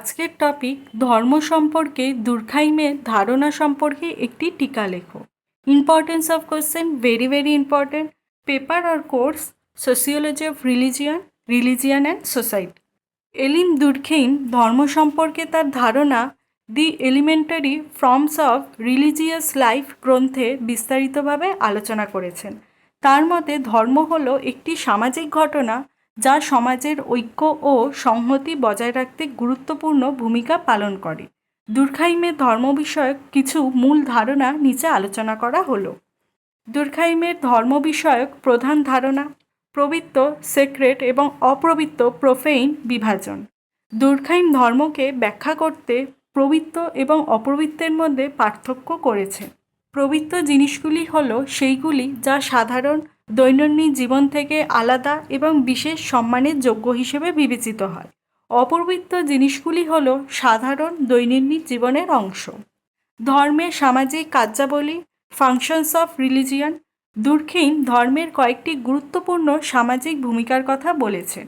আজকের টপিক ধর্ম সম্পর্কে দুর্খাইমের ধারণা সম্পর্কে একটি টিকা লেখো। Importance of question very very important paper or course sociology of religion religion and society এলিন Durkheim ধর্ম সম্পর্কে তার ধারণা the elementary forms of religious life গ্রন্থে বিস্তারিতভাবে আলোচনা করেছেন। তার মতে ধর্ম হলো একটি সামাজিক ঘটনা যা সমাজের ঐক্য ও সংহতি বজায় রাখতে গুরুত্বপূর্ণ ভূমিকা পালন করে। দুর্খাইমের ধর্ম বিষয়ক কিছু মূল ধারণা নিচে আলোচনা করা হলো। দুর্খাইমের ধর্ম বিষয়ক প্রধান ধারণা, প্রবৃত্ত, সেক্রেট এবং অপ্রবৃত্ত প্রোফেইন বিভাজন। দুর্খাইম ধর্মকে ব্যাখ্যা করতে প্রবৃত্ত এবং অপ্রবৃত্তের মধ্যে পার্থক্য করেছে। প্রবৃত্ত জিনিসগুলি হলো সেইগুলি যা সাধারণ দৈনন্দিন জীবন থেকে আলাদা এবং বিশেষ সম্মানের যোগ্য হিসেবে বিবেচিত হয়। অপরবৃত্ত জিনিসগুলি হল সাধারণ দৈনন্দিন জীবনের অংশ। ধর্মের সামাজিক কার্যাবলী ফাংশনস অফ রিলিজিয়ান দুর্খিম ধর্মের কয়েকটি গুরুত্বপূর্ণ সামাজিক ভূমিকার কথা বলেছেন।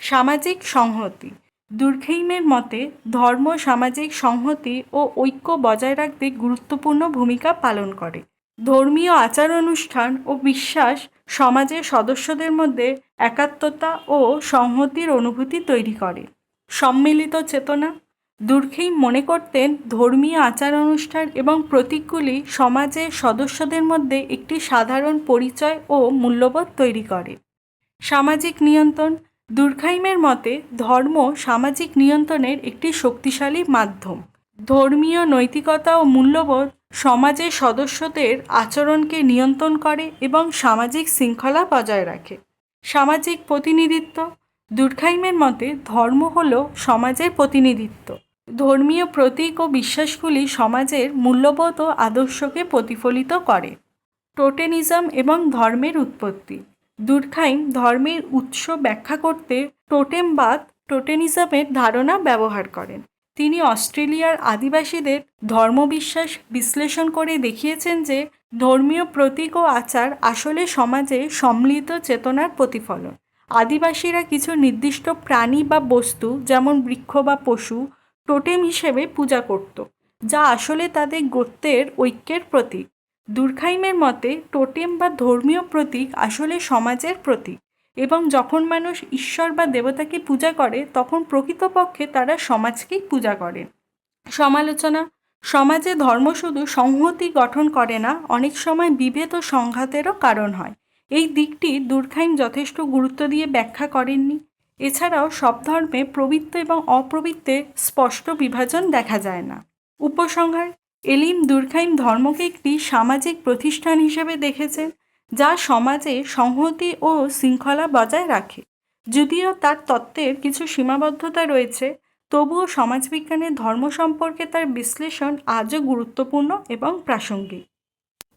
সামাজিক সংহতি দুর্খেইমের মতে ধর্ম সামাজিক সংহতি ও ঐক্য বজায় রাখতে গুরুত্বপূর্ণ ভূমিকা পালন করে। ধর্মীয় আচার অনুষ্ঠান ও বিশ্বাস সমাজের সদস্যদের মধ্যে একাত্মতা ও সংহতির অনুভূতি তৈরি করে। সম্মিলিত চেতনা, দুর্খেই মনে করতেন ধর্মীয় আচার অনুষ্ঠান এবং প্রতীকগুলি সমাজের সদস্যদের মধ্যে একটি সাধারণ পরিচয় ও মূল্যবোধ তৈরি করে। সামাজিক নিয়ন্ত্রণ, দুর্খাইমের মতে ধর্ম সামাজিক নিয়ন্ত্রণের একটি শক্তিশালী মাধ্যম। ধর্মীয় নৈতিকতা ও মূল্যবোধ সমাজের সদস্যদের আচরণকে নিয়ন্ত্রণ করে এবং সামাজিক শৃঙ্খলা বজায় রাখে। সামাজিক প্রতিনিধিত্ব দুর্খাইমের মতে ধর্ম হল সমাজের প্রতিনিধিত্ব। ধর্মীয় প্রতীক ও বিশ্বাসগুলি সমাজের মূল্যবোধ ও আদর্শকে প্রতিফলিত করে। টোটেনিজম এবং ধর্মের উৎপত্তি। দুর্খাইম ধর্মের উৎস ব্যাখ্যা করতে টোটেমবাদ টোটেনিজমের ধারণা ব্যবহার করেন। তিনি অস্ট্রেলিয়ার আদিবাসীদের ধর্মবিশ্বাস বিশ্লেষণ করে দেখিয়েছেন যে ধর্মীয় প্রতীক ও আচার আসলে সমাজে সম্মিলিত চেতনার প্রতিফলন। আদিবাসীরা কিছু নির্দিষ্ট প্রাণী বা বস্তু, যেমন বৃক্ষ বা পশু, টোটেম হিসেবে পূজা করত, যা আসলে তাদের গোত্রের ঐক্যের প্রতীক। দুর্খাইমের মতে, টোটেম বা ধর্মীয় প্রতীক আসলে সমাজের প্রতীক। এবং যখন মানুষ ঈশ্বর বা দেবতাকে পূজা করে, তখন প্রকৃতপক্ষে তারা সমাজকেই পূজা করে। সমালোচনা, সমাজে ধর্ম শুধু সংহতি গঠন করে না, অনেক সময় বিভেদ ও সংঘাতেরও কারণ হয়। এই দিকটি দুর্খাইম যথেষ্ট গুরুত্ব দিয়ে ব্যাখ্যা করেননি। এছাড়াও সব ধর্মে প্রবৃত্ত এবং অপ্রবৃত্তের স্পষ্ট বিভাজন দেখা যায় না। উপসংহার, এলিম দুর্খাইম ধর্মকে একটি সামাজিক প্রতিষ্ঠান হিসেবে দেখেছেন। যা সমাজে সংহতি ও শৃঙ্খলা বজায় রাখে। যদিও তার তত্ত্বের কিছু সীমাবদ্ধতা রয়েছে, তবুও সমাজবিজ্ঞানের ধর্ম সম্পর্কে তার বিশ্লেষণ আজও গুরুত্বপূর্ণ এবং প্রাসঙ্গিক।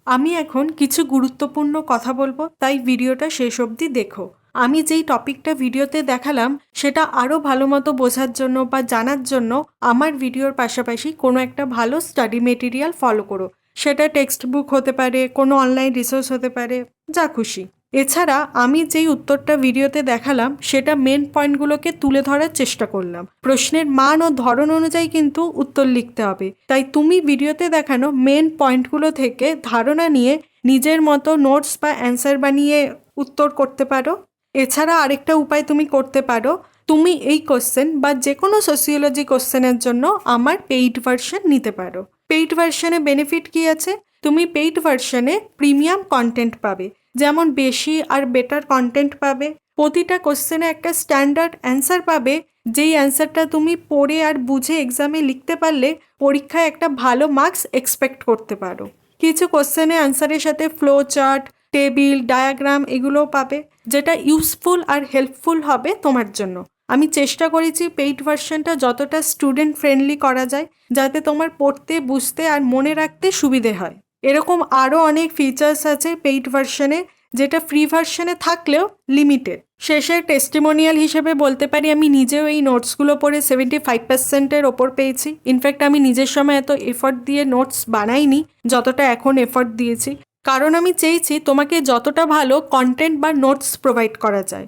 আমি এখন কিছু গুরুত্বপূর্ণ কথা বলব, তাই ভিডিওটা শেষ অবধি দেখো। আমি যেই টপিকটা ভিডিওতে দেখালাম, সেটা আরও ভালো মতো বোঝার জন্য বা জানার জন্য আমার ভিডিওর পাশাপাশি কোনো একটা ভালো স্টাডি মেটেরিয়াল ফলো করো। সেটা টেক্সট বুক হতে পারে, কোনো অনলাইন রিসোর্স হতে পারে, যা খুশি। এছাড়া আমি যেই উত্তরটা ভিডিওতে দেখালাম, সেটা মেন পয়েন্টগুলোকে তুলে ধরার চেষ্টা করলাম। প্রশ্নের মান ও ধরন অনুযায়ী কিন্তু উত্তর লিখতে হবে। তাই তুমি ভিডিওতে দেখানো মেন পয়েন্টগুলো থেকে ধারণা নিয়ে নিজের মতো নোটস বা অ্যান্সার বানিয়ে উত্তর করতে পারো। এছাড়া আরেকটা উপায় তুমি করতে পারো, তুমি এই কোশ্চেন বা যে কোনো সোসিওলজি কোশ্চেনের জন্য আমার পেইড ভার্সন নিতে পারো। পেইড ভার্সনে বেনিফিট কী আছে? তুমি পেইড ভার্সনে প্রিমিয়াম কন্টেন্ট পাবে। যেমন বেশি আর বেটার কন্টেন্ট পাবে। প্রতিটা কোশ্চেনে একটা স্ট্যান্ডার্ড অ্যান্সার পাবে। যেই অ্যান্সারটা তুমি পড়ে আর বুঝে এক্সামে লিখতে পারলে পরীক্ষায় একটা ভালো মার্কস এক্সপেক্ট করতে পারো। কিছু কোশ্চেনে অ্যান্সারের সাথে ফ্লো চার্ট টেবিল ডায়াগ্রাম এগুলোও পাবে। যেটা ইউজফুল আর হেল্পফুল হবে তোমার জন্য। আমি চেষ্টা করেছি পেইড ভার্সনটা যতটা স্টুডেন্ট ফ্রেন্ডলি করা যায়, যাতে তোমার পড়তে, বুঝতে আর মনে রাখতে সুবিধে হয়। এরকম আরও অনেক ফিচার্স আছে পেইড ভার্সনে যেটা ফ্রি ভার্সনে থাকলেও লিমিটেড শেষের টেস্টিমোনিয়াল হিসেবে বলতে পারি, আমি নিজেও এই নোটসগুলো পড়ে সেভেন্টি ফাইভ পার্সেন্টের ওপর পেয়েছি। ইনফ্যাক্ট আমি নিজের সময় এত এফর্ট দিয়ে নোটস বানাইনি, যতটা এখন এফর্ট দিয়েছি। কারণ আমি চেয়েছি তোমাকে যতটা ভালো কন্টেন্ট বা নোটস প্রোভাইড করা যায়।